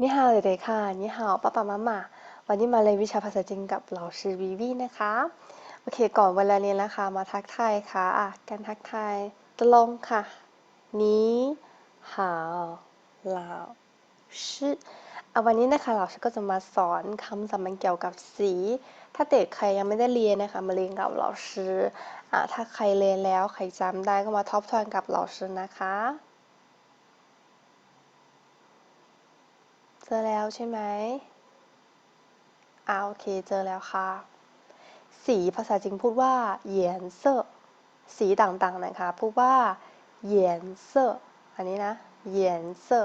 นี่ฮาวเด็กๆค่ะนี่ฮาวป้าป้ามาม่าวันนี้มาเรียนวิชาภาษาจีนกับเหล่าชื่อวีวีนะคะ โอเค ก่อนเวลาเรียนนะคะ มาทักทายค่ะอะการทักทายตลงค่ะ นี่ฮาวเหล่าชื่ออะวันนี้นะคะเราก็จะมาสอนคำศัพท์เกี่ยวกับสี ถ้าเด็กใครยังไม่ได้เรียนนะคะ มาเรียนกับเราชื่ออะถ้าใครเรียนแล้วใครจำได้ก็มาทบทวนกับเราชื่อนะคะ เจ อแล้วใช่ไหมอ่าโอเค เจอแล้วค่ะ สีภาษาจีนพูดว่าเหยียนเซอสีต่างๆนะคะ พูดว่าเหยียนเซออันนี้นะเหยียนเซอ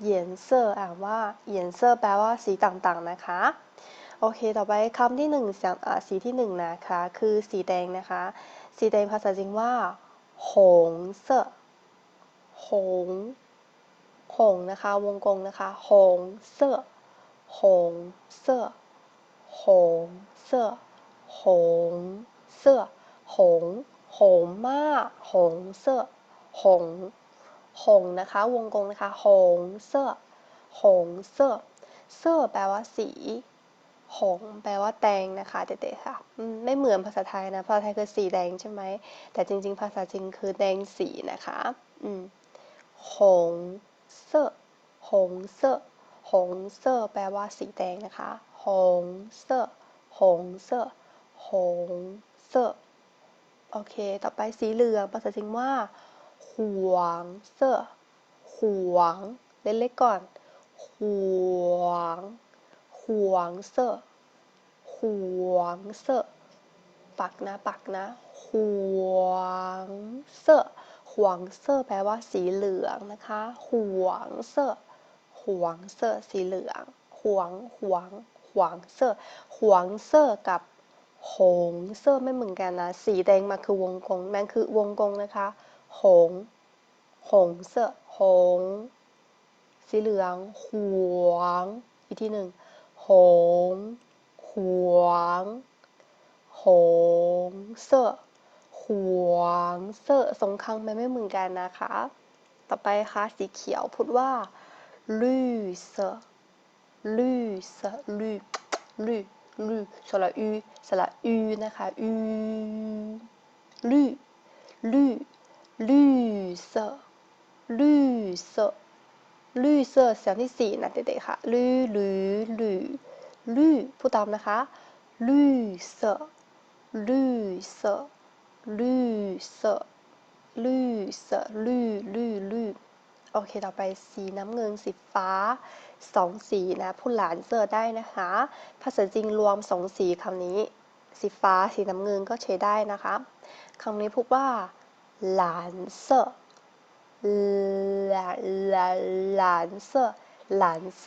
เหยียนเซออ่านว่าเหยียนเซอแปลว่าสีต่างๆนะคะ โอเค ต่อไปคำที่หนึ่งสีที่หนึ่งนะคะ คือสีแดงนะคะ สีแดงภาษาจีนว่าหงเซอหง หงนะคะวงกลมนะคะหงเสื้อหงเสื้อหงเสื้อหงเสื้อหงหงมากหงเสื้อหงหงนะคะวงกลมนะคะหงเสื้อหงเสื้อเสื้อแปลว่าสีหงแปลว่าแดงนะคะเด็กๆค่ะไม่เหมือนภาษาไทยนะภาษาไทยคือสีแดงใช่ไหมแต่จริง ๆ ภาษาจีนคือแดงสีนะคะ อืมหง เสื้อหงเซอหงเซอแปลว่าสีแดงนะคะหงเสื้อหงเซอหงเซอโอเค ต่อไปสีเหลืองภาษาจีนว่าหวงเซอหวงเล็กๆก่อนหวงหวงเซอหวงเซอปักนะปักนะหวงเซอ หวงเสื้อแปลว่าสีเหลืองนะคะหวงเสื้อหวงเสื้อสีเหลืองหวงหวงหวงเสื้อหวงเสื้อกับหงเสื้อไม่เหมือนกันนะ สีแดงมาคือวงกลมมันคือวงกลมนะคะ หง หงเสื้อหง สีเหลือง หวง อีกทีหนึ่ง หง หวง หงเสื้อ หวงเสื้อสงครั้งมันไม่เหมือนกันนะคะ ต่อไปค่ะสีเขียวพูดว่าลื่เสลื่เสลื่ลื่ลื่สระอูสระอูนะคะอูลื่ลื่ลื่เสลื่เสลื่เสอเสียงที่สี่นะเด็กๆค่ะลื่ลื่ลื่ลื่พูดตามนะคะลื่เสลื่เส ลืเสลืเสลืลืลืโอเค ต่อไปสีน้ำเงินสีฟ้าสองสีนะพูดหลานเจอได้นะคะ ภาษาจริงรวมสองสีคำนี้ สีฟ้าสีน้ำเงินก็ใช้ได้นะคะคำนี้พูดว่าหลานเสหลานหลานหลานเสหลานเส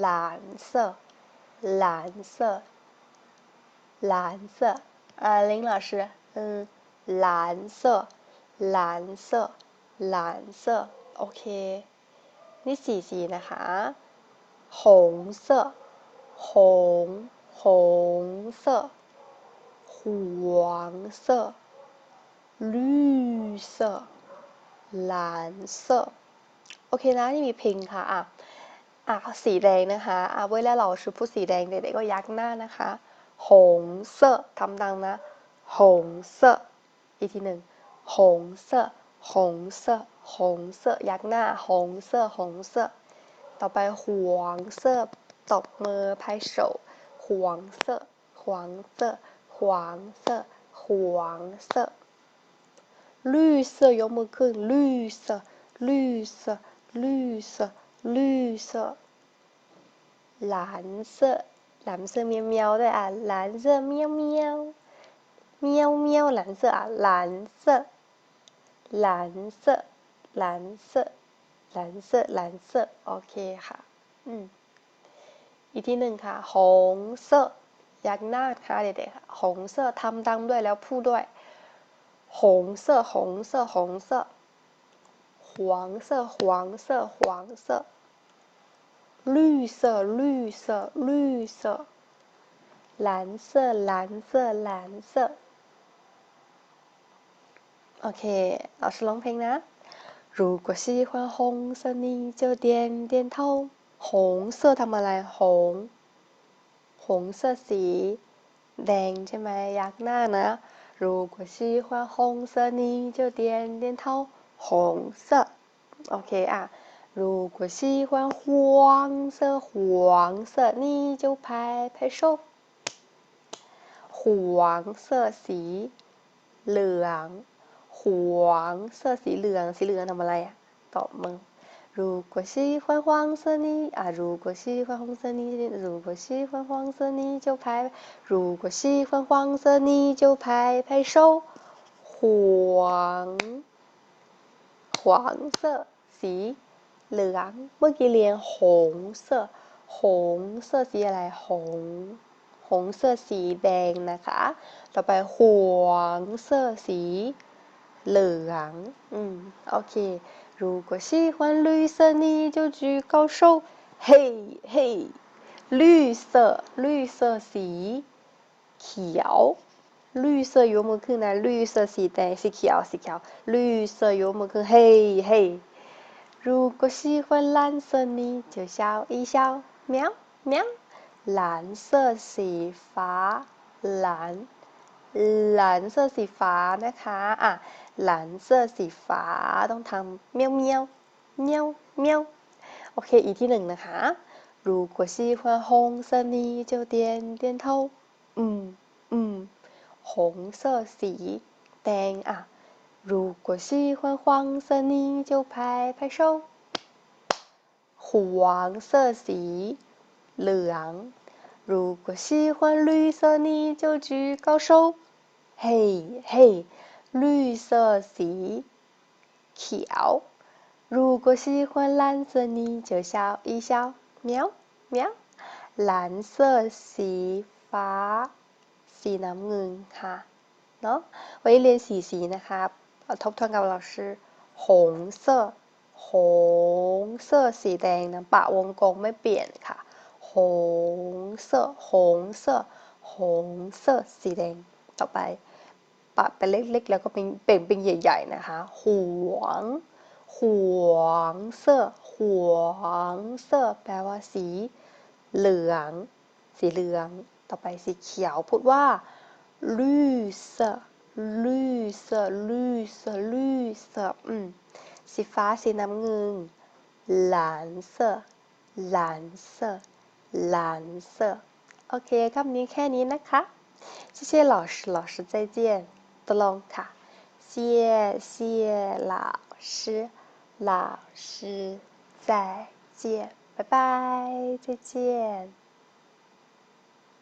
หลานเสหลานเสหลานเสอ่าลิง老师 嗯蓝色蓝色蓝色โอเค นี่สีสีนะคะ หงเสื้อหงหงเสื้อหวงเสื้อลื่เสื้อหลานเสื้อโอเคนะนี่มีเพลงค่ะอ่ะอ่ะสีแดงนะคะอ่ะเวลาเราชุดผู้สีแดงเด็กๆก็ยักหน้านะคะหงเสื้อทำดังนะ หงเสื้ออีกทีหนึ่งหงเสื้อหงเสื้อหงเสื้อยักหน้า หงเสื้อหงเสื้อต่อไปหวงเสื้อตบมือ拍手หวงเสื้อหวงเสื้อหวงเสื้อหวงเสื้อ绿色ยกมือขึ้น绿色绿色绿色绿色蓝色蓝色喵喵ด้วยอ่ะ蓝色喵喵 喵喵蓝色อ่ะ蓝色蓝色蓝色蓝色蓝色โอเคค่ะอืมอีกทีหนึ่งค่ะ หงเสื้อยักหน้าค่ะเด็กๆค่ะหงเสื้อทำดังด้วยแล้วพูดด้วย หงเสื้อหงเสื้อหงเสื้อ黄色黄色黄色绿色绿色绿色蓝色蓝色蓝色 โอเค老师ร้องเพลงนะ如果喜欢红色你就点点头 หงเสื้อทำอะไรหง หงเสื้อสี แดงใช่ไหมยักหน้านะ如果喜欢红色你就点点头红色โอเคอ่ะ如果喜欢黄色黄色你就拍拍手หวงเสื้อสี เหลือง หวงเสื้อสีเหลือง สีเหลืองทำอะไรอ่ะ ตอบมึง如果喜欢黄色你啊，如果喜欢红色你，如果喜欢黄色你就拍，如果喜欢黄色你就拍拍手。黄黄色สี เหลือง เมื่อกี้เรียนหงเสื้อหงเสื้อสีอะไรหง หงเสื้อสีแดงนะคะ ต่อไปหวงเสื้ อสี เหลือง อืม โอเค如果喜欢绿色你就举高手嘿嘿绿色绿色สี เขียว 绿色ยกมือขึ้นนะ绿色สีแดงสีเขียวสีเขียว绿色ยกมือขึ้นเฮ้เฮ้如果喜欢蓝色你就笑一笑喵喵蓝色สีฟ้า蓝蓝色สีฟ้านะคะอ่ะ หลานเสื้อสีฟ้าต้องทำเมี้ยวเมี้ยวเมี้ยวเมี้ยวโอเค อีกที่หนึ่งนะคะ如果喜欢红色你就点点头อืมอืมหงเสื้อสี แดงอ่ะ如果喜欢黄色你就拍拍手หวงเสื้อสี เหลือง如果喜欢绿色你就举高手嘿嘿 绿色สี เขียว如果喜欢蓝色你就笑一笑喵喵蓝色สีฟ้า สีน้ำเงินค่ะ เนาะวันนี้เรียนสีสีนะคะทบทวนกับเราชื่อหงเสื้อหงเสื้อสีแดงนะปะวงกลมไม่เปลี่ยนค่ะ หงเสื้อหงเสื้อหงเสื้อสีแดง ต่อไป ปะเป็นเล็กๆ แล้วก็เป็นเปล่งเป็นใหญ่ ๆ นะคะ หวง หวงเสื้อหวงเสื้อแปลว่าสี เหลือง สีเหลือง ต่อไปสีเขียว พูดว่า绿色绿色绿色绿色อืม สีฟ้า สีน้ำเงิน蓝色蓝色蓝色โอเคคำนี้แค่นี้นะคะ谢谢老师老师再见 德隆卡。谢谢老师老师再见拜拜再见。